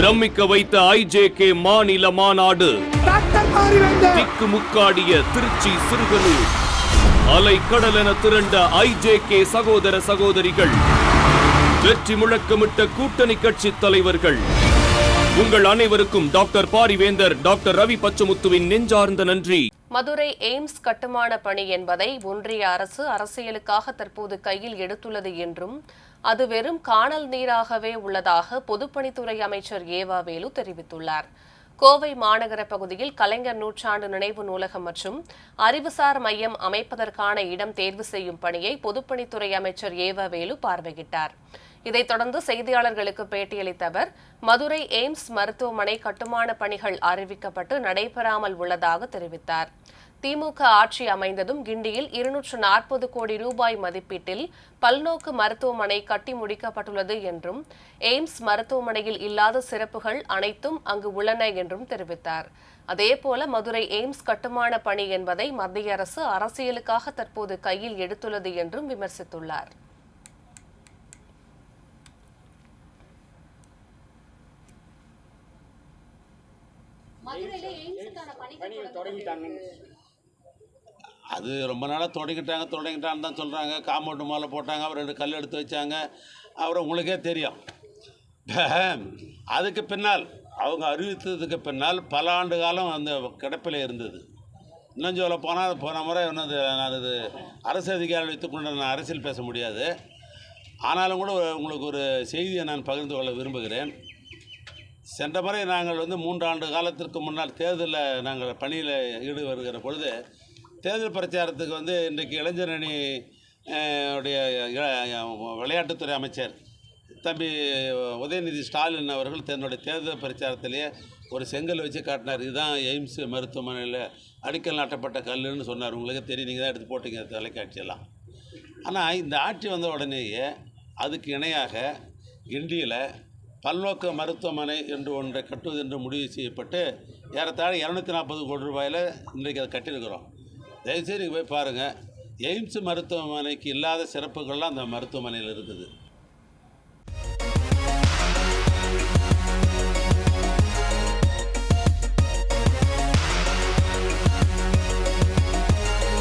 பிரமிக்க வைத்த ஐஜேகே மாநில மாநாடு திக்கு முக்காடிய திருச்சி சிறுகனூர். அலை கடலென திரண்ட ஐஜேகே சகோதர சகோதரிகள் வெற்றி முழக்கமிட்ட கூட்டணி கட்சி தலைவர்கள் உங்கள் அனைவருக்கும் டாக்டர் பாரிவேந்தர் டாக்டர் ரவி பச்சமுத்துவின் நெஞ்சார்ந்த நன்றி. மதுரை எய்ம்ஸ் கட்டுமான பணி என்பதை ஒன்றிய அரசு அரசியலுக்காக தற்போது கையில் எடுத்துள்ளது என்றும் அது வெறும் காணல் நீராகவே உள்ளதாக பொதுப்பணித்துறை அமைச்சர் ஏவாவேலு தெரிவித்துள்ளார். கோவை மாநகர பகுதியில் கலைஞர் நூற்றாண்டு நினைவு நூலகம் மற்றும் அறிவுசார் மையம் அமைப்பதற்கான இடம் தேர்வு செய்யும் பணியை பொதுப்பணித்துறை அமைச்சர் ஏவாவேலு பார்வையிட்டார். இதைத் தொடர்ந்து செய்தியாளர்களுக்கு பேட்டியளித்த அவர் மதுரை எய்ம்ஸ் மருத்துவமனை கட்டுமான பணிகள் அறிவிக்கப்பட்டு நடைபெறாமல் உள்ளதாக தெரிவித்தார். திமுக ஆட்சி அமைந்ததும் கிண்டியில் இருநூற்று நாற்பது கோடி ரூபாய் மதிப்பீட்டில் பல்நோக்கு மருத்துவமனை கட்டி முடிக்கப்பட்டுள்ளது என்றும் எய்ம்ஸ் மருத்துவமனையில் இல்லாத சிறப்புகள் அனைத்தும் அங்கு உள்ளன என்றும் தெரிவித்தார். அதேபோல மதுரை எய்ம்ஸ் கட்டுமான பணி என்பதை மத்திய அரசு அரசியலுக்காக தற்போது கையில் எடுத்துள்ளது என்றும் விமர்சித்துள்ளார் மதுரையில எய்ம்ஸுக்கான பணிகள் தொடங்கிட்டாங்க அது ரொம்ப நாளாக தொடங்கிட்டாங்க தொடங்கிட்டான்னு தான் சொல்கிறாங்க காம்பவுண்டு மேலே போட்டாங்க அப்புறம் ரெண்டு கல் எடுத்து வச்சாங்க. அப்புறம் உங்களுக்கே தெரியும். அதுக்கு பின்னால் அவங்க அறிவித்ததுக்கு பின்னால் பல ஆண்டு காலம் அந்த கிடப்பில் இருந்தது. இன்னும் சொல்ல போனால் போன முறை என்னது நான் இது அரசு அதிகாரிகள் வைத்துக்கொண்டு நான் அரசியல் பேச முடியாது. ஆனாலும் கூட உங்களுக்கு ஒரு செய்தியை நான் பகிர்ந்து கொள்ள விரும்புகிறேன். சென்ற முறை நாங்கள் வந்து மூன்றாண்டு காலத்திற்கு முன்னால் தேர்தலில் நாங்கள் பணியில் ஈடு வருகிற பொழுது தேர்தல் பிரச்சாரத்துக்கு வந்து இன்றைக்கு இளைஞர் அணி உடைய விளையாட்டுத்துறை அமைச்சர் தம்பி உதயநிதி ஸ்டாலின் அவர்கள் தன்னுடைய தேர்தல் பிரச்சாரத்திலேயே ஒரு செங்கல் வச்சு காட்டினார். இதுதான் எய்ம்ஸ் மருத்துவமனையில் அடிக்கல் நாட்டப்பட்ட கல்லுன்னு சொன்னார். உங்களுக்கு தெரியும். நீங்கள் தான் எடுத்து போட்டீங்க தொலைக்காட்சியெல்லாம். ஆனால் இந்த ஆட்சி வந்த உடனேயே அதுக்கு இணையாக கிண்டியில் பல்நோக்கு மருத்துவமனை என்று ஒன்றை கட்டுவது என்று முடிவு செய்யப்பட்டு ஏறத்தாழ இரநூத்தி நாற்பது கோடி ரூபாயில் இன்றைக்கு அதை கட்டியிருக்கிறோம். தயவுசெய்து போய் பாருங்கள் எய்ம்ஸ் மருத்துவமனைக்கு இல்லாத சிறப்புகள்லாம் அந்த மருத்துவமனையில் இருக்குது.